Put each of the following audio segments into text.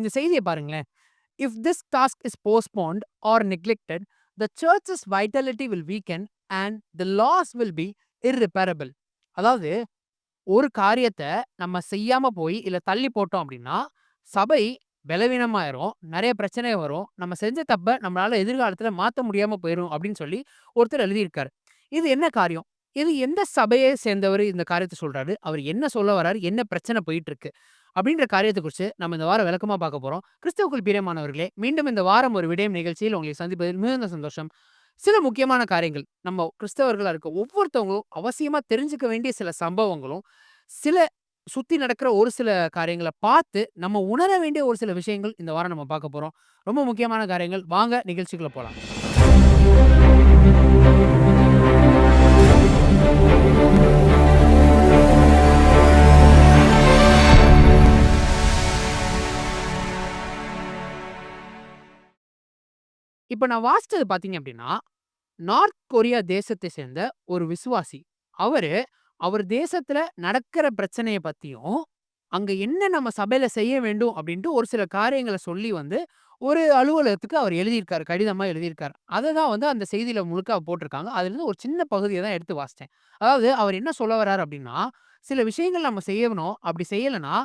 இந்த செய்திய பாருங்களேன். If this task is postponed or neglected, the church's vitality will weaken and the loss will be irreparable. அதாவது ஒரு காரியத்த நம்ம செய்யாம போய், இல்ல தள்ளி போட்டோம் அப்படின்னா சபை பலவீனமாயிரும். நிறைய பிரச்சனை வரும். நம்ம செஞ்ச தப்பை நம்மளால எதிர்காலத்துல மாத்த முடியாம போயிரும் அப்படின்னு சொல்லி ஒருத்தர் எழுதியிருக்காரு. இது என்ன காரியம்? இது எந்த சபையை சேர்ந்தவரு இந்த காரியத்தை சொல்றாரு? அவர் என்ன சொல்ல வர்றாரு என்ன பிரச்சனை போயிட்டு இருக்கு அப்படின்ற காரியத்தை குறித்து நம்ம இந்த வாரம் விளக்கமாக பார்க்க போகிறோம் கிறிஸ்தவக்குள் பிரியமானவர்களே, மீண்டும் இந்த வாரம் ஒரு விடயம் நிகழ்ச்சியில் உங்களை சந்திப்பதில் மிகுந்த சந்தோஷம். சில முக்கியமான காரியங்கள், நம்ம கிறிஸ்தவர்களாக இருக்க ஒவ்வொருத்தவங்களும் அவசியமாக தெரிஞ்சுக்க வேண்டிய சில சம்பவங்களும், சில சுற்றி நடக்கிற ஒரு சில காரியங்களை பார்த்து, நம்ம உணர வேண்டிய ஒரு சில விஷயங்கள் இந்த வாரம் நம்ம பார்க்க போகிறோம் ரொம்ப முக்கியமான காரியங்கள். வாங்க நிகழ்ச்சிகளை போகலாம் இப்ப நான் வாசித்தது பார்த்தீங்க அப்படின்னா நார்த் கொரியா தேசத்தை சேர்ந்த ஒரு விசுவாசி. அவரு, அவர் தேசத்துல நடக்கிற பிரச்சனையை பத்தியும், அங்க என்ன நம்ம சபையில செய்ய வேண்டும் அப்படின்ட்டு ஒரு சில காரியங்களை சொல்லி வந்து, ஒரு அலுவலகத்துக்கு அவர் எழுதியிருக்காரு. கடிதமா எழுதியிருக்காரு. அதை தான் வந்து அந்த செய்தியில முழுக்க போட்டிருக்காங்க. அதுலேருந்து ஒரு சின்ன பகுதியை தான் எடுத்து வாசித்தேன் அதாவது அவர் என்ன சொல்ல வர்றாரு அப்படின்னா சில விஷயங்கள் நம்ம செய்யணும். அப்படி செய்யலன்னா,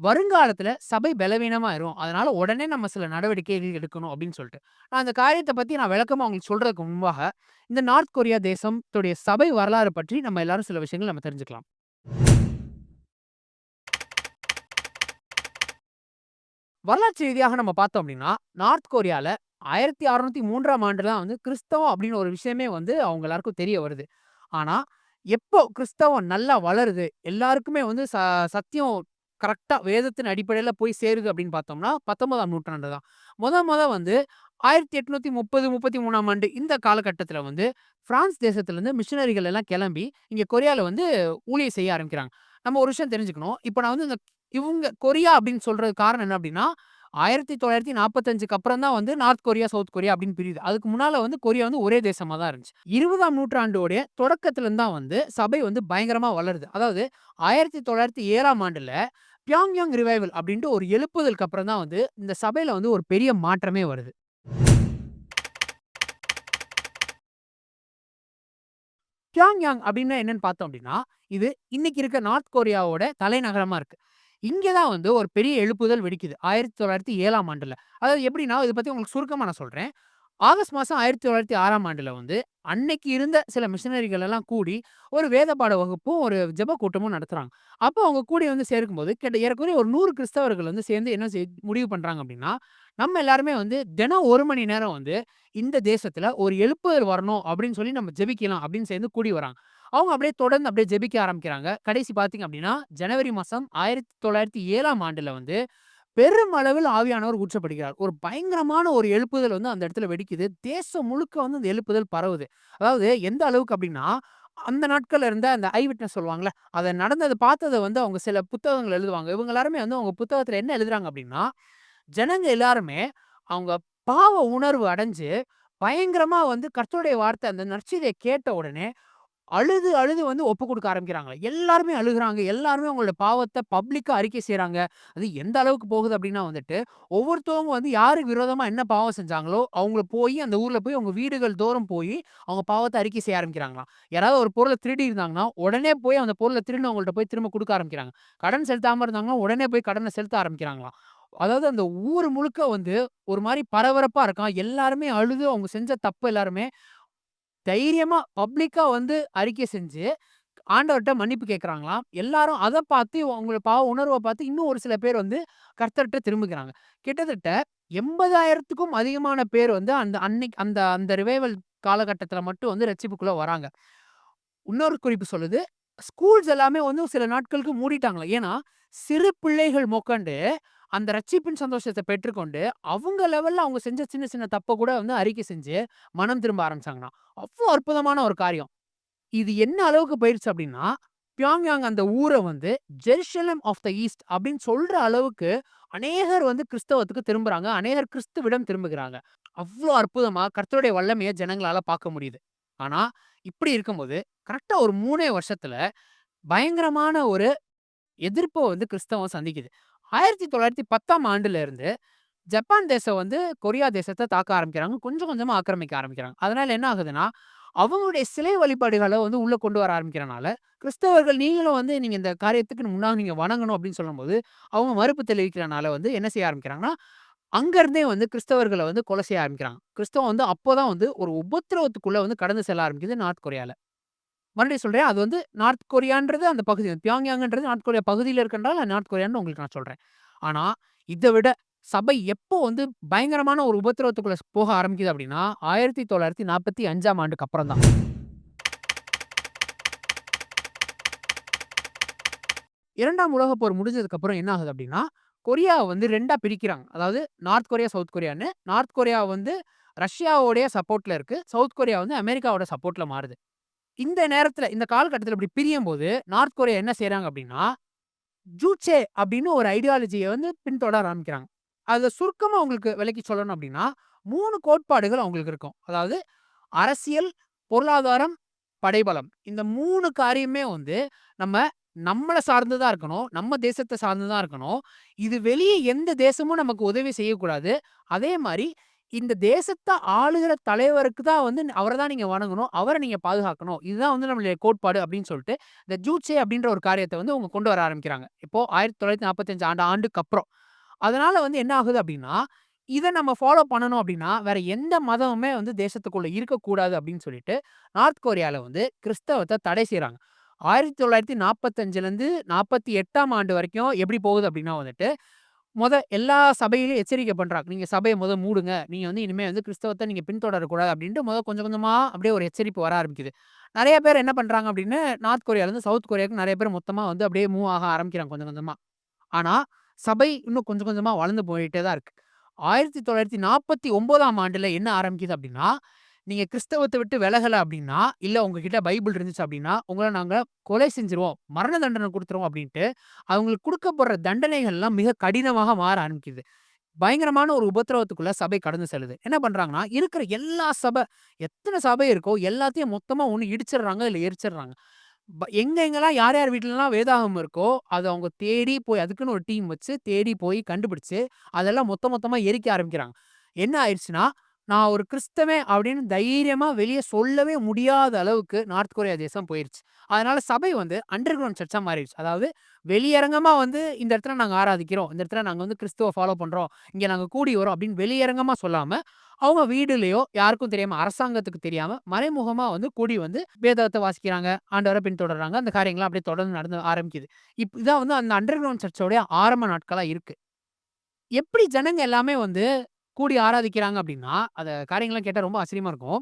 வருங்காலத்தில் சபை பலவீனமாயிரும். அதனால உடனே நம்ம சில நடவடிக்கைகள் எடுக்கணும் அப்படின்னு சொல்லிட்டு நான் அந்த காரியத்தை பற்றி நான் விளக்கமாக அவங்களுக்கு சொல்றதுக்கு முன்பாக, இந்த நார்த் கொரியா தேசத்துடைய சபை வரலாறு பற்றி நம்ம எல்லாரும் சில விஷயங்கள் நம்ம தெரிஞ்சுக்கலாம். வரலாற்று ரீதியாக நம்ம பார்த்தோம் அப்படின்னா நார்த் கொரியால 1603ஆம் ஆண்டு தான் வந்து கிறிஸ்தவம் அப்படின்னு ஒரு விஷயமே வந்து அவங்க எல்லாருக்கும் தெரிய வருது. ஆனா, எப்போ கிறிஸ்தவம் நல்லா வளருது, எல்லாருக்குமே வந்து ச சத்தியம் கரெக்டாக வேதத்தின் அடிப்படையில் போய் சேருது அப்படின்னு பார்த்தோம்னா, 19ஆம் நூற்றாண்டு தான். முத முத வந்து 1830, 33ஆம் ஆண்டு இந்த காலகட்டத்தில் வந்து, பிரான்ஸ் தேசத்துலேருந்து மிஷினரிகள் எல்லாம் கிளம்பி இங்கே கொரியாவில் வந்து ஊழியை செய்ய ஆரம்பிக்கிறாங்க. நம்ம ஒரு விஷயம் தெரிஞ்சுக்கணும். இப்போ நான் வந்து இந்த இவங்க கொரியா அப்படின்னு சொல்கிறது காரணம் என்ன அப்படின்னா ஆயிரத்தி தொள்ளாயிரத்தி நாற்பத்தஞ்சுக்கு அப்புறம் தான் வந்து நார்த் கொரியா, சவுத் கொரியா அப்படின்னு பிரியுது. அதுக்கு முன்னால் வந்து கொரியா வந்து ஒரே தேசமாக தான் இருந்துச்சு. 20ஆம் நூற்றாண்டோடைய தொடக்கத்துலேருந்து தான் வந்து சபை வந்து பயங்கரமாக வளருது. அதாவது ஆயிரத்தி தொள்ளாயிரத்தி ஏழாம் ஆண்டில் பியாங்யாங் ரிவைவல் அப்படின்ட்டு ஒரு எழுப்புதலுக்கு அப்புறம் தான் வந்து, இந்த சபையில் வந்து ஒரு பெரிய மாற்றமே வருது. பியாங்யாங் அப்படின்னா என்னன்னு பார்த்தோம் அப்படின்னா இது இன்னைக்கு இருக்க நார்த் கொரியாவோட தலைநகரமாக இருக்குது இங்கே தான் வந்து ஒரு பெரிய எழுப்புதல் வெடிக்குது. ஆயிரத்தி தொள்ளாயிரத்தி ஏழாம் ஆண்டில் அதாவது எப்படின்னா இதை பற்றி உங்களுக்கு சுருக்கமாக நான் சொல்கிறேன் ஆகஸ்ட் மாதம் ஆயிரத்தி தொள்ளாயிரத்தி ஆறாம் ஆண்டில் வந்து, அன்னைக்கு இருந்த சில மிஷினரிகள் எல்லாம் கூடி, ஒரு வேத பாட வகுப்பும், ஒரு ஜெப கூட்டமும் நடத்துகிறாங்க அப்போ அவங்க கூடி வந்து சேர்க்கும்போது, கிட்ட ஏறக்குறைய ஒரு நூறு கிறிஸ்தவர்கள் வந்து சேர்ந்து என்ன செய் முடிவு பண்ணுறாங்க அப்படின்னா நம்ம எல்லாருமே வந்து தினம் ஒரு மணி நேரம் வந்து, இந்த தேசத்தில் ஒரு எழுப்புதல் வரணும் அப்படின்னு சொல்லி நம்ம ஜெபிக்கலாம் அப்படின்னு சேர்ந்து கூடி வராங்க. அவங்க அப்படியே தொடர்ந்து அப்படியே ஜெபிக்க ஆரம்பிக்கிறாங்க. கடைசி பார்த்தீங்க அப்படின்னா ஜனவரி மாதம் ஆயிரத்தி தொள்ளாயிரத்தி ஏழாம் ஆண்டில் வந்து, பெரும் அளவில் ஆவியானவர் ஊற்றப்படுகிறார். ஒரு பயங்கரமான ஒரு எழுப்புதல் வந்து அந்த இடத்துல வெடிக்குது. தேசம் முழுக்க வந்து அந்த எழுப்புதல் பரவுது. அதாவது எந்த அளவுக்கு அப்படின்னா அந்த நாட்கள்ல இருந்த அந்த ஐ விட்னஸ் சொல்லுவாங்கல்ல, அதை நடந்தத பார்த்ததை வந்து அவங்க சில புத்தகங்கள் எழுதுவாங்க. இவங்க எல்லாருமே வந்து அவங்க புத்தகத்தில் என்ன எழுதுறாங்க அப்படின்னா ஜனங்க எல்லாருமே அவங்க பாவ உணர்வு அடைஞ்சு, பயங்கரமாக வந்து கர்த்தருடைய வார்த்தை அந்த நற்செய்தியை கேட்ட உடனே, அழுது அழுது வந்து ஒப்பு கொடுக்க ஆரம்பிக்கிறாங்களாம். எல்லாருமே அழுகுறாங்க. எல்லாருமே அவங்களோட பாவத்தை பப்ளிக்காக அறிக்கை செய்கிறாங்க அது எந்த அளவுக்கு போகுது அப்படின்னா வந்துட்டு, ஒவ்வொருத்தவங்க வந்து யாருக்கு விரோதமாக என்ன பாவம் செஞ்சாங்களோ, அவங்கள போய் அந்த ஊரில் போய் அவங்க வீடுகள் தோறும் போய் அவங்க பாவத்தை அறிக்கை செய்ய ஆரம்பிக்கிறாங்களாம். யாராவது ஒரு பொருளை திருடி இருந்தாங்கன்னா, உடனே போய் அந்த பொருளை திருடி அவங்கள்ட்ட போய் திரும்ப கொடுக்க ஆரம்பிக்கிறாங்க. கடன் செலுத்தாமல் இருந்தாங்கன்னா, உடனே போய் கடனை செலுத்த ஆரம்பிக்கிறாங்களாம். அதாவது அந்த ஊர் முழுக்க வந்து ஒரு மாதிரி பரபரப்பாக இருக்கான் எல்லாருமே அழுது அவங்க செஞ்ச தப்பு எல்லாருமே, தைரியமாக பப்ளிக்காக வந்து அறிக்கை செஞ்சு, ஆண்டவர்கிட்ட மன்னிப்பு கேட்குறாங்களாம் எல்லாரும் அதை பார்த்து அவங்களோட பாவ உணர்வை பார்த்து இன்னும் ஒரு சில பேர் வந்து கர்த்தர்கிட்ட திரும்புகிறாங்க. கிட்டத்தட்ட 80,000த்துக்கும் அதிகமான பேர் வந்து அந்த அன்னைக்கு அந்த அந்த ரிவைவல் காலகட்டத்தில் மட்டும் வந்து ரட்சிப்புக்குள்ளே வராங்க. இன்னொரு குறிப்பு சொல்லுது, ஸ்கூல்ஸ் எல்லாமே வந்து சில நாட்களுக்கு மூடிட்டாங்களாம். ஏன்னா, சிறு பிள்ளைகள் மொக்கண்டு அந்த ரட்சிப்பின் சந்தோஷத்தை பெற்றுக்கொண்டு, அவங்க லெவல்ல அவங்க செஞ்ச சின்ன சின்ன தப்ப கூட வந்து அறிக்கை செஞ்சு, மனம் திரும்ப ஆரம்பிச்சாங்கன்னா அவ்வளோ அற்புதமான ஒரு காரியம். இது என்ன அளவுக்கு போயிருச்சு அப்படின்னா பியாங்யாங் அந்த ஊரை வந்து ஜெருசலம் ஆஃப் த ஈஸ்ட் அப்படின்னு சொல்ற அளவுக்கு, அநேகர் வந்து கிறிஸ்தவத்துக்கு திரும்புறாங்க. அநேகர் கிறிஸ்துவிடம் திரும்புகிறாங்க. அவ்வளோ அற்புதமா கர்த்தருடைய வல்லமையை ஜனங்களால பார்க்க முடியுது. ஆனா, இப்படி இருக்கும்போது, கரெக்டா ஒரு மூணே வருஷத்துல பயங்கரமான ஒரு எதிர்ப்பை வந்து கிறிஸ்தவம் சந்திக்குது. 1910ஆம் ஆண்டுல இருந்து ஜப்பான் தேசம் வந்து கொரியா தேசத்தை தாக்க ஆரம்பிக்கிறாங்க. கொஞ்சம் கொஞ்சமாக ஆக்கிரமிக்க ஆரம்பிக்கிறாங்க. அதனால என்ன ஆகுதுன்னா, அவங்களுடைய சிலை வழிபாடுகளை வந்து உள்ளே கொண்டு வர ஆரம்பிக்கிறனால, கிறிஸ்தவர்கள் நீங்களும் வந்து நீங்கள் இந்த காரியத்துக்கு முன்னாக நீங்கள் வணங்கணும் அப்படின்னு சொல்லும்போது, அவங்க மறுப்பு தெரிவிக்கிறனால வந்து என்ன செய்ய ஆரம்பிக்கிறாங்கன்னா, அங்கேருந்தே வந்து கிறிஸ்தவர்களை வந்து கொலை செய்ய ஆரம்பிக்கிறாங்க. கிறிஸ்தவம் வந்து அப்பதான் வந்து ஒரு உபத்திரவத்துக்குள்ளே வந்து கடந்து செல்ல ஆரம்பிக்குது நார்த் கொரியாவில் மறுபடியும் சொல்கிறேன் அது வந்து நார்த் கொரியான்றது அந்த பகுதி. பியாங்யாங்ன்றது நார்த் கொரியா பகுதியில் இருக்கின்றால் நார்த் கொரியான்னு உங்களுக்கு நான் சொல்கிறேன் ஆனால் இதை விட சபை எப்போ வந்து பயங்கரமான ஒரு உபத்திரவத்துக்குள்ள போக ஆரம்பிக்குது அப்படின்னா, 1945ஆம் ஆண்டுக்கு அப்புறம் தான். இரண்டாம் உலகப் போர் முடிஞ்சதுக்கப்புறம் என்ன ஆகுது அப்படின்னா, கொரியாவை வந்து ரெண்டாக பிரிக்கிறாங்க. அதாவது நார்த் கொரியா, சவுத் கொரியான்னு. நார்த் கொரியா வந்து ரஷ்யாவோடைய சப்போர்ட்டில் இருக்குது சவுத் கொரியா வந்து அமெரிக்காவோட சப்போர்ட்டில் மாறுது. இந்த நேரத்தில் இந்த காலகட்டத்தில் இப்படி பிரியும்போது, நார்த் கொரியா என்ன செய்கிறாங்க அப்படின்னா, ஜூச்சே அப்படின்னு ஒரு ஐடியாலஜியை வந்து பின்தொடர ஆரம்பிக்கிறாங்க. அதை சுருக்கமாக உங்களுக்கு விலக்கி சொல்லணும் அப்படின்னா, மூணு கோட்பாடுகள் அவங்களுக்கு இருக்கும். அதாவது அரசியல், பொருளாதாரம், படைபலம். இந்த மூணு காரியமே வந்து நம்ம நம்மளை சார்ந்து தான் இருக்கணும். நம்ம தேசத்தை சார்ந்து தான் இருக்கணும். இது வெளியே எந்த தேசமும் நமக்கு உதவி செய்யக்கூடாது. அதே மாதிரி இந்த தேசத்தை ஆளுகிற தலைவருக்கு தான் வந்து அவரை தான் நீங்கள் வணங்கணும். அவரை நீங்கள் பாதுகாக்கணும். இதுதான் வந்து நம்மளுடைய கோட்பாடு அப்படின்னு சொல்லிட்டு இந்த ஜூச்சே அப்படின்ற ஒரு காரியத்தை வந்து அவங்க கொண்டு வர ஆரம்பிக்கிறாங்க. இப்போ 1945 ஆண்டு ஆண்டுக்கு அப்புறம். அதனால் வந்து என்ன ஆகுது அப்படின்னா, இதை நம்ம ஃபாலோ பண்ணணும் அப்படின்னா, வேற எந்த மதமுமே வந்து தேசத்துக்குள்ளே இருக்கக்கூடாது அப்படின்னு சொல்லிட்டு, நார்த் கொரியாவில் வந்து கிறிஸ்தவத்தை தடை செய்றாங்க. 1945லருந்து 48ஆம் ஆண்டு வரைக்கும் எப்படி போகுது அப்படின்னா வந்துட்டு, முத எல்லா சபையிலையும் எச்சரிக்கை பண்றாங்க. நீங்க சபையை முத மூடுங்க. நீங்க வந்து இனிமே வந்து கிறிஸ்தவத்தை நீங்க பின்தொடரக்கூடாது அப்படின்ட்டு முத கொஞ்சம் கொஞ்சமா அப்படியே ஒரு எச்சரிப்பு வர ஆரம்பிக்குது. நிறைய பேர் என்ன பண்றாங்க அப்படின்னு, நார்த் கொரியாலேருந்து சவுத் கொரியாவுக்கு நிறைய பேர் மொத்தமா வந்து அப்படியே மூவ் ஆக ஆரம்பிக்கிறாங்க கொஞ்சம் கொஞ்சமா. ஆனா, சபை இன்னும் கொஞ்சம் கொஞ்சமா வளர்ந்து போயிட்டே தான் இருக்கு. 1949ஆம் ஆண்டுல என்ன ஆரம்பிக்குது அப்படின்னா, நீங்க கிறிஸ்தவத்தை விட்டு விலகல அப்படின்னா, இல்ல உங்ககிட்ட பைபிள் இருந்துச்சு அப்படின்னா, உங்கள நாங்க கொலை செஞ்சுருவோம். மரண தண்டனை கொடுத்துருவோம் அப்படின்ட்டு, அவங்களுக்கு கொடுக்கப்படுற தண்டனைகள்லாம் மிக கடினமாக மாற ஆரம்பிக்குது. பயங்கரமான ஒரு உபத்திரவத்துக்குள்ள சபை கடந்து செல்லுது. என்ன பண்றாங்கன்னா, இருக்கிற எல்லா சபை எத்தனை சபை இருக்கோ எல்லாத்தையும் மொத்தமா ஒண்ணு இடிச்சிடுறாங்க, இல்ல எரிச்சிடுறாங்க. எங்க எங்கெல்லாம் யார் யார் வீட்லலாம் வேதாகம் இருக்கோ, அதை அவங்க தேடி போய் அதுக்குன்னு ஒரு டீம் வச்சு தேடி போய் கண்டுபிடிச்சு, அதெல்லாம் மொத்த மொத்தமா எரிக்க ஆரம்பிக்கிறாங்க. என்ன ஆயிடுச்சுன்னா நான் ஒரு கிறிஸ்தவன் அப்படின்னு தைரியமாக வெளியே சொல்லவே முடியாத அளவுக்கு நார்த் கொரியா தேசம் போயிருச்சு. அதனால சபை வந்து அண்டர் கிரவுண்ட் சர்ச்சாக மாறிடுச்சு. அதாவது வெளியரங்கமாக வந்து இந்த இடத்துல நாங்கள் ஆராதிக்கிறோம். இந்த இடத்துல நாங்கள் வந்து கிறிஸ்துவ ஃபாலோ பண்ணுறோம் இங்கே நாங்கள் கூடி வரோம் அப்படின்னு வெளியரங்கமாக சொல்லாமல் அவங்க வீடுலேயோ யாருக்கும் தெரியாம, அரசாங்கத்துக்கு தெரியாமல் மறைமுகமாக வந்து கூடி வந்து வேதத்தை வாசிக்கிறாங்க. ஆண்டவரை பின்தொடர்றாங்க. அந்த காரியங்கள்லாம் அப்படியே தொடர்ந்து நடந்து ஆரம்பிக்குது. இப் இதான் வந்து அந்த அண்டர் கிரவுண்ட் சர்ச்சோடைய ஆரம்ப நாட்களாக இருக்கு. எப்படி ஜனங்க எல்லாமே வந்து கூடி ஆராதிக்கிறாங்க அப்படின்னா, அதை காரியங்கள்லாம் கேட்டால் ரொம்ப ஆச்சரியமாக இருக்கும்.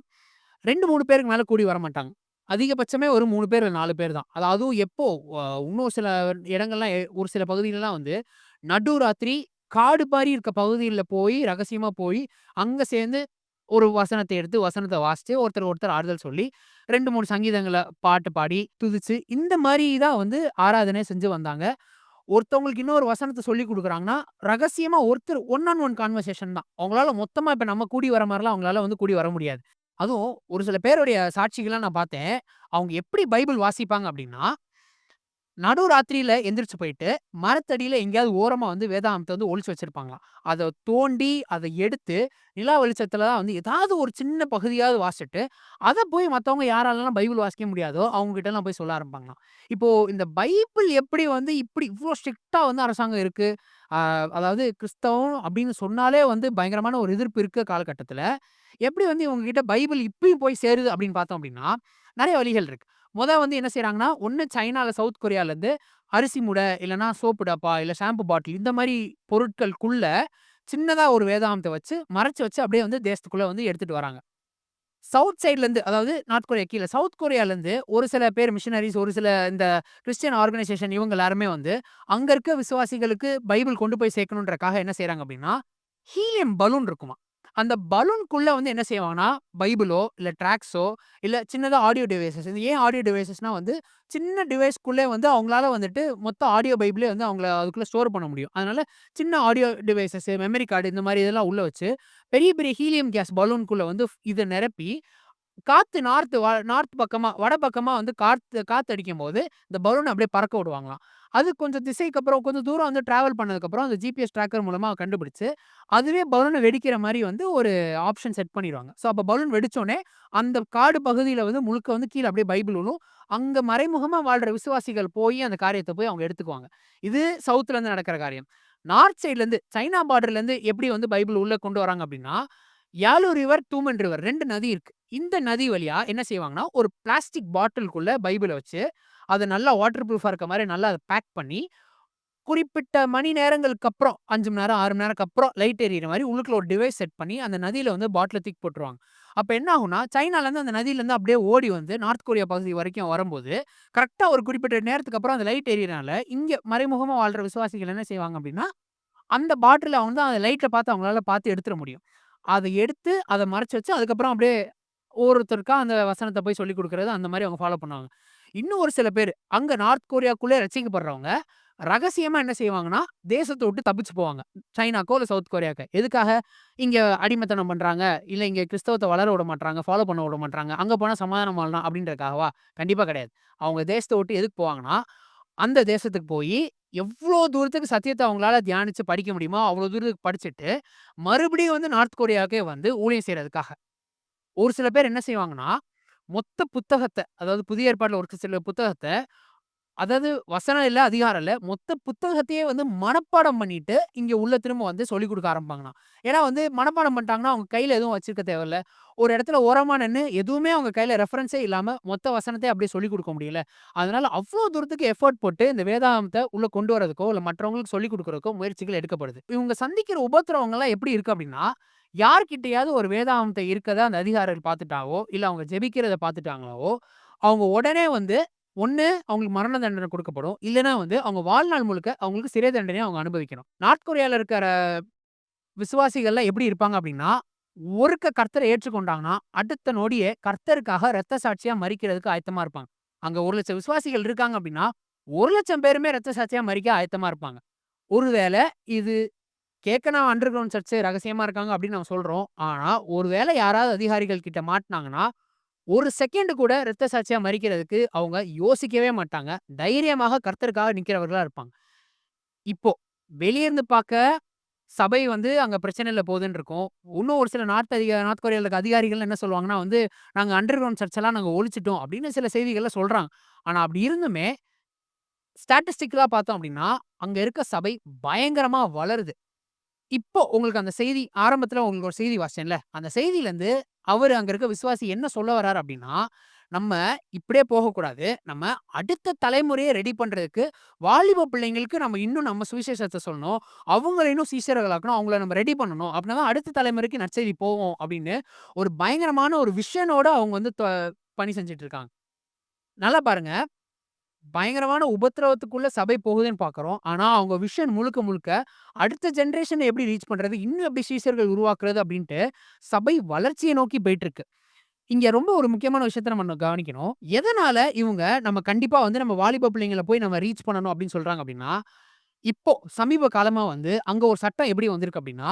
2, 3 பேருக்கு மேலே கூடி வரமாட்டாங்க. அதிகபட்சமே ஒரு மூணு பேர், நாலு பேர் தான். அது அதுவும் எப்போ இன்னும் சில இடங்கள்லாம் ஒரு சில பகுதியிலலாம் வந்து நடுராத்திரி காடு பாரி இருக்க பகுதியில் போய் ரகசியமாக போய், அங்கே சேர்ந்து ஒரு வசனத்தை எடுத்து வசனத்தை வாசிச்சு, ஒருத்தர் ஒருத்தர் ஆறுதல் சொல்லி, ரெண்டு மூணு சங்கீதங்களை பாட்டு பாடி, துதிச்சு, இந்த மாதிரி தான் வந்து ஆராதனை செஞ்சு வந்தாங்க. ஒருத்தவங்களுக்கு இன்னொரு வசனத்தை சொல்லிக் கொடுக்குறாங்கன்னா ரகசியமா ஒருத்தர் ஒன் ஆன் ஒன் கான்வர்சேஷன் தான். அவங்களால மொத்தமா இப்ப நம்ம கூடி வர மாதிரிலாம் அவங்களால வந்து கூடி வர முடியாது. அதுவும் ஒரு சில பேருடைய சாட்சிகள்லாம் நான் பார்த்தேன். அவங்க எப்படி பைபிள் வாசிப்பாங்க அப்படின்னா, நடுராத்திரியில எந்திரிச்சு போயிட்டு, மரத்தடியில எங்கேயாவது ஓரமா வந்து வேதாந்தத்தை வந்து ஒழிச்சு வச்சிருப்பாங்களாம். அதை தோண்டி, அதை எடுத்து, நிலா வெளிச்சத்துல தான் வந்து ஏதாவது ஒரு சின்ன பகுதியாவது வாசிச்சுட்டு, அதை போய் மற்றவங்க யாராலலாம் பைபிள் வாசிக்க முடியாதோ, அவங்க கிட்டலாம் போய் சொல்ல ஆரம்பிப்பாங்களாம். இப்போ இந்த பைபிள் எப்படி வந்து இப்படி இவ்வளோ ஸ்ட்ரிக்ட்டா வந்து அரசாங்கம் இருக்கு. அதாவது கிறிஸ்தவம் அப்படின்னு சொன்னாலே வந்து பயங்கரமான ஒரு எதிர்ப்பு இருக்க காலகட்டத்தில் எப்படி வந்து இவங்க கிட்ட பைபிள் இப்பயும் போய் சேருது அப்படின்னு பார்த்தோம் அப்படின்னா, நிறைய வழிகள் இருக்கு. முதல் வந்து என்ன செய்றாங்கன்னா, ஒன்று சைனால, சவுத் கொரியாவிலேருந்து அரிசி முடை இல்லைனா சோப்பு டப்பா, இல்ல ஷாம்பு பாட்டில் இந்த மாதிரி பொருட்களுக்குள்ள சின்னதா ஒரு வேதாந்தத்தை வச்சு, மறைச்சு வச்சு அப்படியே வந்து தேசத்துக்குள்ள வந்து எடுத்துட்டு வராங்க. சவுத் சைட்லேருந்து அதாவது நார்த் கொரியா கீழ சவுத் கொரியாலருந்து ஒரு சில பேர் மிஷினரிஸ் ஒரு சில இந்த கிறிஸ்டியன் ஆர்கனைசேஷன் இவங்க எல்லாருமே வந்து, அங்க இருக்க விசுவாசிகளுக்கு பைபிள் கொண்டு போய் சேர்க்கணுன்றக்காக என்ன செய்றாங்க அப்படின்னா, ஹீலியம் பலூன் இருக்குமா அந்த பலூனுக்குள்ளே வந்து என்ன செய்வாங்கன்னா, பைபிளோ, இல்லை ட்ராக்ஸோ, இல்லை சின்னதாக ஆடியோ டிவைசஸ் இது ஏன் ஆடியோ டிவைசஸ்னால் வந்து, சின்ன டிவைஸ்க்குள்ளே வந்து அவங்களால வந்துட்டு மொத்த ஆடியோ பைபிளே வந்து அவங்கள அதுக்குள்ளே ஸ்டோர் பண்ண முடியும். அதனால் சின்ன ஆடியோ டிவைசஸ் மெமரி கார்டு இந்த மாதிரி இதெல்லாம் உள்ளே வச்சு, பெரிய பெரிய ஹீலியம் கேஸ் பலூன்குள்ளே வந்து இதை நிரப்பி, காற்று நார்த்து வ நார்த் பக்கமாக வட பக்கமாக வந்து காற்று காற்று அடிக்கும் போது இந்த பலூன் அப்படியே பறக்க விடுவாங்களாம். அது கொஞ்சம் திசைக்கு அப்புறம் கொஞ்சம் தூரம் வந்து ட்ராவல் பண்ணதுக்கப்புறம் அந்த ஜிபிஎஸ் ட்ராக்கர் மூலமாக கண்டுபிடிச்சு, அதுவே பலூனை வெடிக்கிற மாதிரி வந்து ஒரு ஆப்ஷன் செட் பண்ணிடுவாங்க ஸோ அப்போ பலூன் வெடிச்சோனே, அந்த காடு பகுதியில் வந்து முழுக்க வந்து கீழே அப்படியே பைபிள் விழும். அங்கே மறைமுகமாக வாழ்கிற விசுவாசிகள் போய் அந்த காரியத்தை போய் அவங்க எடுத்துக்குவாங்க. இது சவுத்துலேருந்து நடக்கிற காரியம். நார்த் சைட்லேருந்து சைனா பார்டர்லேருந்து எப்படி வந்து பைபிள் உள்ளே கொண்டு வராங்க அப்படின்னா, யாலு ரிவர், தூமன் ரிவர் ரெண்டு நதி இருக்குது இந்த நதி வழியா என்ன செய்வாங்கன்னா, ஒரு பிளாஸ்டிக் பாட்டிலுக்குள்ளே பைபிளை வச்சு, அதை நல்லா வாட்டர் ப்ரூஃபாக இருக்க மாதிரி நல்லா அதை பேக் பண்ணி, குறிப்பிட்ட மணி நேரங்களுக்கு அப்புறம் அஞ்சு மணி நேரம், ஆறு மணி நேரம்க்கு அப்புறம் லைட் எரியிற மாதிரி உள்ளுக்குள்ள ஒரு டிவைஸ் செட் பண்ணி, அந்த நதியில் வந்து பாட்டில் தூக்கி போட்டுருவாங்க. அப்போ என்ன ஆகும்னா, சைனாலேருந்து அந்த நதியிலேருந்து அப்படியே ஓடி வந்து நார்த் கொரியா பகுதி வரைக்கும் வரும்போது, கரெக்டாக ஒரு குறிப்பிட்ட நேரத்துக்கு அப்புறம் அந்த லைட் எரியறனால, இங்கே மறைமுகமாக வாழ்கிற விசுவாசிகள் என்ன செய்வாங்க அப்படின்னா, அந்த பாட்டில வந்து அந்த லைட்டில் பார்த்து அவங்களால பார்த்து எடுத்துட முடியும். அதை எடுத்து, அதை மறைச்சி வச்சு, அதுக்கப்புறம் அப்படியே ஒவ்வொருத்தருக்கா அந்த வசனத்தை போய் சொல்லிக் கொடுக்குறது அந்த மாதிரி அவங்க ஃபாலோ பண்ணுவாங்க. இன்னும் ஒரு சில பேரு, அங்க நார்த் கொரியாக்குள்ளே ரசிக்கப்படுறவங்க ரகசியமா என்ன செய்வாங்கன்னா, தேசத்த விட்டு தப்பிச்சு போவாங்க. சைனாக்கோ, இல்லை சவுத் கொரியாக்கோ. எதுக்காக? இங்க அடிமைத்தனம் பண்றாங்க, இல்ல இங்க கிறிஸ்தவத்த வளர விட மாட்றாங்க, ஃபாலோ பண்ண விட மாட்டாங்க அங்க போனா சமாதானம் வாழலாம் அப்படின்றதுக்காகவா? கண்டிப்பா கிடையாது. அவங்க தேசத்த விட்டு எதுக்கு போவாங்கன்னா, அந்த தேசத்துக்கு போயி, எவ்ளோ தூரத்துக்கு சத்தியத்தை அவங்களால தியானிச்சு படிக்க முடியுமோ, அவ்வளோ தூரத்துக்கு படிச்சுட்டு, மறுபடியும் வந்து நார்த் கொரியாவுக்கே வந்து ஊழியம் செய்றதுக்காக. ஒரு சில பேர் என்ன செய்வாங்கன்னா, மொத்த புத்தகத்த, அதாவது புதிய ஏற்பாடுல ஒரு சில புத்தகத்தை அதாவது வசனம் இல்லை அதிகாரம் இல்லை மொத்த புத்தகத்தையே வந்து மனப்பாடம் பண்ணிட்டு, இங்கே உள்ள திரும்ப வந்து சொல்லிக் கொடுக்க ஆரம்பிப்பாங்கண்ணா ஏன்னா வந்து மனப்பாடம் பண்ணிட்டாங்கன்னா, அவங்க கையில் எதுவும் வச்சிருக்க தேவையில்ல. ஒரு இடத்துல ஓரமாக நின்று எதுவுமே அவங்க கையில் ரெஃபரன்ஸே இல்லாமல் மொத்த வசனத்தை அப்படியே சொல்லிக் கொடுக்க முடியல. அதனால அவ்வளோ தூரத்துக்கு எஃபர்ட் போட்டு, இந்த வேதாந்தத்தை உள்ளே கொண்டு வரதுக்கோ, இல்லை மற்றவங்களுக்கு சொல்லிக் கொடுக்குறதுக்கோ முயற்சிகள் எடுக்கப்படுது. இவங்க சந்திக்கிற உபத்திரவங்கள்லாம் எப்படி இருக்கு அப்படின்னா, யார்கிட்டையாவது ஒரு வேதாந்தத்தை இருக்கதை அந்த அதிகாரிகள் பார்த்துட்டாவோ, இல்லை அவங்க ஜெபிக்கிறத பார்த்துட்டாங்களோ அவங்க உடனே வந்து, ஒன்று அவங்களுக்கு மரண தண்டனை கொடுக்கப்படும் இல்லைனா வந்து அவங்க வாழ்நாள் முழுக்க அவங்களுக்கு சிறை தண்டனை அவங்க அனுபவிக்கணும். நார்த் கொரியால இருக்கிற விசுவாசிகள்லாம் எப்படி இருப்பாங்க அப்படின்னா, ஒருக்க கர்த்தரை ஏற்றுக்கொண்டாங்கன்னா, அடுத்த நொடியே கர்த்தருக்காக இரத்த சாட்சியா மறிக்கிறதுக்கு ஆயத்தமா இருப்பாங்க. அங்க 1,00,000 விசுவாசிகள் இருக்காங்க அப்படின்னா, ஒரு லட்சம் பேருமே ரத்த சாட்சியா மறிக்க ஆயத்தமா இருப்பாங்க. ஒருவேளை இது கேட்க நான் அண்டர் கிரவுண்ட் சர்ச்சு ரகசியமா இருக்காங்க அப்படின்னு நம்ம சொல்றோம். ஆனா, ஒருவேளை யாராவது அதிகாரிகள் கிட்ட மாட்டுனாங்கன்னா, ஒரு செகண்ட் கூட இரத்த சாட்சியா மறிக்கிறதுக்கு அவங்க யோசிக்கவே மாட்டாங்க. தைரியமாக கர்த்தருக்காக நிக்கிறவர்களா இருப்பாங்க. இப்போ வெளிய இருந்து பார்க்க சபை வந்து அங்க பிரச்சனையில் போகுதுன்னு இருக்கும். இன்னும் ஒரு சில நார்த் அதிக நார்த் கொரியாவில் இருக்க அதிகாரிகள் என்ன சொல்லுவாங்கன்னா வந்து, "நாங்க அண்டர் கிரவுண்ட் சர்ச்செல்லாம் நாங்கள் நாங்க அப்படின்னு சில செய்திகள்ல சொல்றாங்க. ஆனா அப்படி இருந்துமே, ஸ்டாட்டிஸ்டிக்கலாக பார்த்தோம் அப்படின்னா, அங்க இருக்க சபை பயங்கரமா வளருது. இப்போ உங்களுக்கு அந்த செய்தி ஆரம்பத்தில் உங்களுக்கு ஒரு செய்தி வாசிச்சேன்ல, அந்த செய்தியிலேருந்து அவர் அங்கே இருக்க விசுவாசி என்ன சொல்ல வர்றாரு அப்படின்னா, நம்ம இப்படியே போகக்கூடாது. நம்ம அடுத்த தலைமுறையை ரெடி பண்ணுறதுக்கு வாலிப பிள்ளைங்களுக்கு நம்ம இன்னும் நம்ம சுவிசேஷத்தை சொல்லணும். அவங்கள இன்னும் சீசர்களாக்கணும் அவங்கள நம்ம ரெடி பண்ணணும். அப்படின்னா தான் அடுத்த தலைமுறைக்கு நற்செய்தி போவோம் அப்படின்னு, ஒரு பயங்கரமான ஒரு விஷனோட அவங்க வந்து தொ பணி செஞ்சுட்டு இருக்காங்க. நல்லா பாருங்க. பயங்கரமான உபத்திரவத்துக்குள்ள சபை போகுதுன்னு பார்க்குறோம். ஆனால் அவங்க விஷன் முழுக்க முழுக்க, அடுத்த ஜென்ரேஷனை எப்படி ரீச் பண்ணுறது இன்னும் எப்படி சீசர்கள் உருவாக்குறது? அப்படின்ட்டு, சபை வளர்ச்சியை நோக்கி போயிட்டுருக்கு. இங்கே ரொம்ப ஒரு முக்கியமான விஷயத்த நம்ம கவனிக்கணும். எதனால் இவங்க நம்ம கண்டிப்பாக வந்து நம்ம வாலிப பிள்ளைங்களை போய் நம்ம ரீச் பண்ணணும் அப்படின்னு சொல்கிறாங்க அப்படின்னா, இப்போ சமீப காலமாக வந்து அங்கே ஒரு சட்டம் எப்படி வந்திருக்கு அப்படின்னா,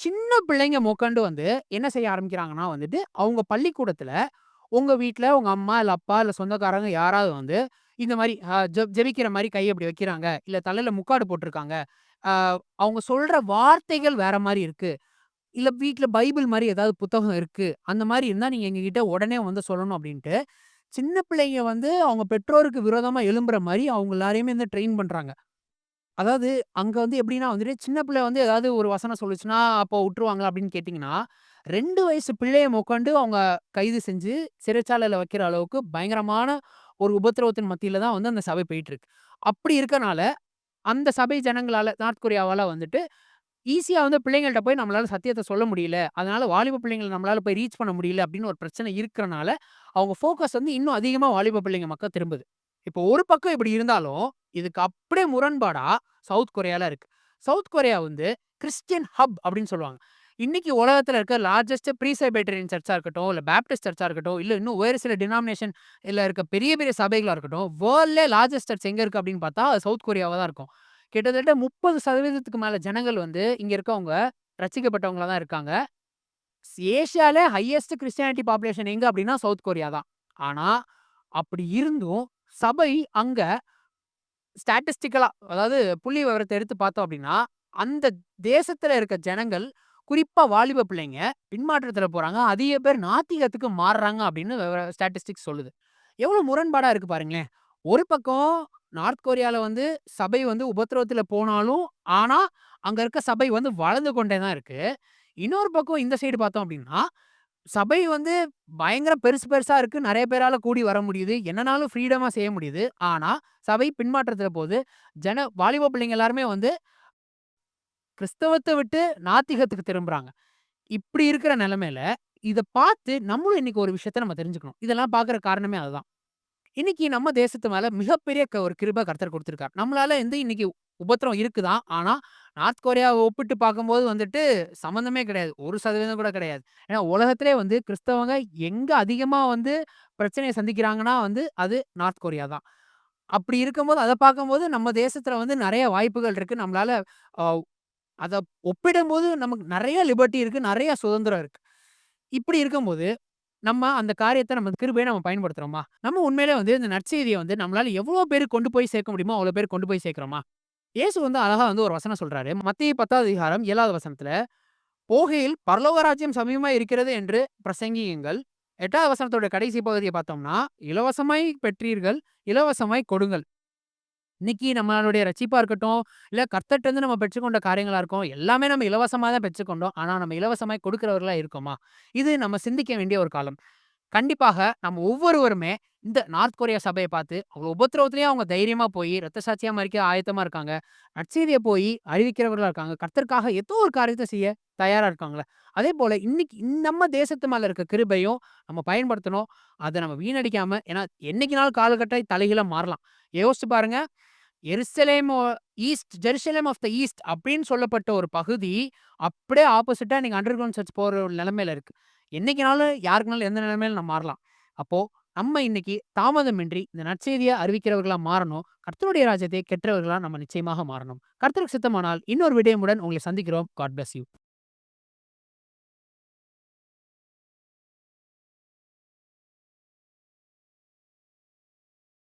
சின்ன பிள்ளைங்க மொக்கண்டு வந்து என்ன செய்ய ஆரம்பிக்கிறாங்கன்னா வந்துட்டு, அவங்க பள்ளிக்கூடத்தில் உங்கள் வீட்டில் உங்கள் அம்மா, இல்லை அப்பா, இல்லை சொந்தக்காரங்க யாராவது வந்து இந்த மாதிரி ஜெபிக்கிற மாதிரி கை அப்படி வைக்கிறாங்க. இல்லை தலையில் முக்காடு போட்டிருக்காங்க அவங்க சொல்கிற வார்த்தைகள் வேற மாதிரி இருக்குது இல்லை வீட்டில் பைபிள் மாதிரி ஏதாவது புத்தகம் இருக்குது அந்த மாதிரி இருந்தால் நீங்கள் எங்ககிட்ட உடனே வந்து சொல்லணும் அப்படின்ட்டு, சின்ன பிள்ளைங்க வந்து அவங்க பெற்றோருக்கு விரோதமாக எழும்புற மாதிரி அவங்க எல்லாரையுமே வந்து ட்ரெயின் பண்ணுறாங்க அதாவது அங்கே வந்து எப்படின்னா வந்துட்டு, சின்ன பிள்ளை வந்து ஏதாவது ஒரு வசனம் சொல்லுச்சுன்னா, அப்போ விட்டுருவாங்களா அப்படின்னு கேட்டிங்கன்னா ரெண்டு வயசு பிள்ளையை உட்காந்து அவங்க கைது செஞ்சு, சிறைச்சாலையில் வைக்கிற அளவுக்கு பயங்கரமான ஒரு உபத்திரவத்தின் மத்தியில் தான் வந்து அந்த சபை போயிட்டுருக்கு. அப்படி இருக்கனால, அந்த சபை ஜனங்களால் நார்த் கொரியாவால் வந்துட்டு, ஈஸியாக வந்து பிள்ளைங்கள்ட்ட போய் நம்மளால் சத்தியத்தை சொல்ல முடியல. அதனால் வாலிப பிள்ளைங்கள நம்மளால போய் ரீச் பண்ண முடியல அப்படின்னு ஒரு பிரச்சனை இருக்கிறனால, அவங்க ஃபோக்கஸ் வந்து இன்னும் அதிகமாக வாலிப பிள்ளைங்க மக்கள் திரும்புது. இப்போ ஒரு பக்கம் இப்படி இருந்தாலும், இதுக்கு அப்படியே முரண்பாடாக சவுத் கொரியாவில் இருக்குது சவுத் கொரியா வந்து கிறிஸ்டியன் ஹப் அப்படின்னு சொல்லுவாங்க. இன்னைக்கு உலகத்தில் இருக்க லார்ஜஸ்ட் ப்ரீசைபேட்டரியன் சர்ச்சாக இருக்கட்டும், இல்லை பேப்டிஸ்ட் சர்ச்சாக இருக்கட்டும், இல்லை இன்னும் வேறு சில டினாமினேஷன் இல்லை இருக்க பெரிய பெரிய சபைகளாக இருக்கட்டும், வேர்ல்ட்லயே லார்ஜஸ்ட் சர்ச் எங்கே இருக்குது அப்படின்னு பார்த்தா, சவுத் கொரியாவாக தான் இருக்கும். கிட்டத்தட்ட முப்பது சதவீதத்துக்கு மேலே ஜனங்கள் வந்து இங்கே இருக்கவங்க ரசிக்கப்பட்டவங்களாக தான் இருக்காங்க. ஏஷியாவிலே ஹையஸ்ட் கிறிஸ்டியானிட்டி பாப்புலேஷன் எங்கே அப்படின்னா சவுத் கொரியா தான். ஆனால் அப்படி இருந்தும் சபை அங்கே ஸ்டாட்டிஸ்டிக்கலாக அதாவது புள்ளி விவரத்தை எடுத்து பார்த்தோம் அப்படின்னா, அந்த தேசத்தில் இருக்க ஜனங்கள், குறிப்பாக வாலிப பிள்ளைங்க பின்மாற்றத்தில் போகிறாங்க அதிக பேர் நாத்திகத்துக்கு மாறுறாங்க அப்படின்னு ஸ்டாட்டிஸ்டிக்ஸ் சொல்லுது. எவ்வளோ முரண்பாடாக இருக்குது பாருங்களேன். ஒரு பக்கம் நார்த் கொரியாவில் வந்து சபை வந்து உபத்திரவத்தில் போனாலும், ஆனால் அங்கே இருக்க சபை வந்து வளர்ந்து கொண்டே தான் இருக்குது இன்னொரு பக்கம் இந்த சைடு பார்த்தோம் அப்படின்னா, சபை வந்து பயங்கர பெருசு பெருசாக இருக்குது நிறைய பேரால் கூடி வர முடியுது. என்னனாலும் ஃப்ரீடமாக செய்ய முடியுது. ஆனால் சபை பின்மாற்றத்தில் போது. ஜன வாலிப பிள்ளைங்க எல்லாருமே வந்து கிறிஸ்தவத்தை விட்டு நாத்திகத்துக்கு திரும்புறாங்க. இப்படி இருக்கிற நிலமையில இதை பார்த்து நம்மளும் இன்னைக்கு ஒரு விஷயத்த நம்ம தெரிஞ்சுக்கணும். இதெல்லாம் பார்க்குற காரணமே அதுதான். இன்னைக்கு நம்ம தேசத்து மேல மிகப்பெரிய க ஒரு கிருப கர்த்தர் கொடுத்துருக்காரு நம்மளால வந்து இன்னைக்கு உபத்திரம் இருக்குதான் ஆனால் ஆனா, நார்த் கொரியாவை ஒப்பிட்டு பார்க்கும்போது வந்துட்டு சம்மந்தமே கிடையாது. ஒரு சதவீதம் கூட கிடையாது. ஏன்னா உலகத்திலே வந்து கிறிஸ்தவங்க எங்க அதிகமா வந்து பிரச்சனையை சந்திக்கிறாங்கன்னா வந்து அது நார்த் கொரியா தான். அப்படி இருக்கும்போது அதை பார்க்கும்போது நம்ம தேசத்துல வந்து நிறைய வாய்ப்புகள் இருக்கு. நம்மளால அத ஒப்பிடும்போது நமக்கு நிறைய லிபர்ட்டி இருக்கு. நிறைய சுதந்திரம் இருக்கு. இப்படி இருக்கும்போது, நம்ம அந்த காரியத்தை நம்ம கிருபையை நம்ம பயன்படுத்துறோமா? நம்ம உண்மையிலே வந்து இந்த நற்செய்தியை வந்து நம்மளால எவ்வளோ பேர் கொண்டு போய் சேர்க்க முடியுமோ, அவ்வளோ பேர் கொண்டு போய் சேர்க்குறோமா இயேசு வந்து அழகா வந்து ஒரு வசனம் சொல்றாரு. மத்தேயு 10வது அதிகாரம் 7வது வசனத்துல, "போகையில் பரலோகராஜ்யம் சமீபமாக சமீபமா இருக்கிறது என்று பிரசங்கியுங்கள்." எட்டாவது வசனத்தோட கடைசி பகுதியை பார்த்தோம்னா, "இலவசமாய் பெற்றீர்கள், இலவசமாய் கொடுங்கள்." இன்னைக்கு நம்மளுடைய ரட்சிப்பா இருக்கட்டும், இல்ல கர்த்தட்டேருந்து நம்ம பெற்றுக்கொண்ட காரியங்களா இருக்கும், எல்லாமே நம்ம இலவசமா தான் பெற்றுக்கொண்டோம். ஆனா, நம்ம இலவசமாய் கொடுக்கிறவர்களா இருக்கோமா? இது நம்ம சிந்திக்க வேண்டிய ஒரு காலம். கண்டிப்பாக நம்ம ஒவ்வொருவருமே இந்த நார்த் கொரியா சபையை பார்த்து, அவங்க உபத்திரவத்திலயும் அவங்க தைரியமாக போய் ரத்த சாட்சியாக மறிக்க ஆயத்தமாக இருக்காங்க. நற்செய்தியை போய் அறிவிக்கிறவர்களாக இருக்காங்க. கர்த்தருக்காக ஏதோ ஒரு காரியத்தை செய்ய தயாராக இருக்காங்களே அதே போல் இன்னைக்கு நம்ம தேசத்து மேலே இருக்க கிருபையும் நம்ம பயன்படுத்தணும். அதை நம்ம வீணடிக்காமல் ஏன்னா, என்னைக்குனாலும் காலகட்டம் தலைகீழா மாறலாம். யோசிச்சு பாருங்க. எருசலேம் east Jerusalem of the east அப்படின்னு சொல்லப்பட்ட ஒரு பகுதி, அப்படியே ஆப்போசிட்டா நீங்கள் அண்டர் கிரவுண்ட் சர்ச் போற ஒரு நிலமையில இருக்கு. என்னைக்குனாலும் யாருக்குனாலும் எந்த நிலைமையில நம்ம மாறலாம். அப்போ நம்ம இன்னைக்கு தாமதமின்றி இந்த நற்செய்திய அறிவிக்கிறவர்களா மாறணும். கர்த்தருடைய ராஜ்யத்தை கெட்டவர்களாக நம்ம நிச்சயமாக மாறணும். கர்த்தருக்கு சித்தமானால் இன்னொரு விடயமுடன் உங்களை சந்திக்கிறோம். God bless you.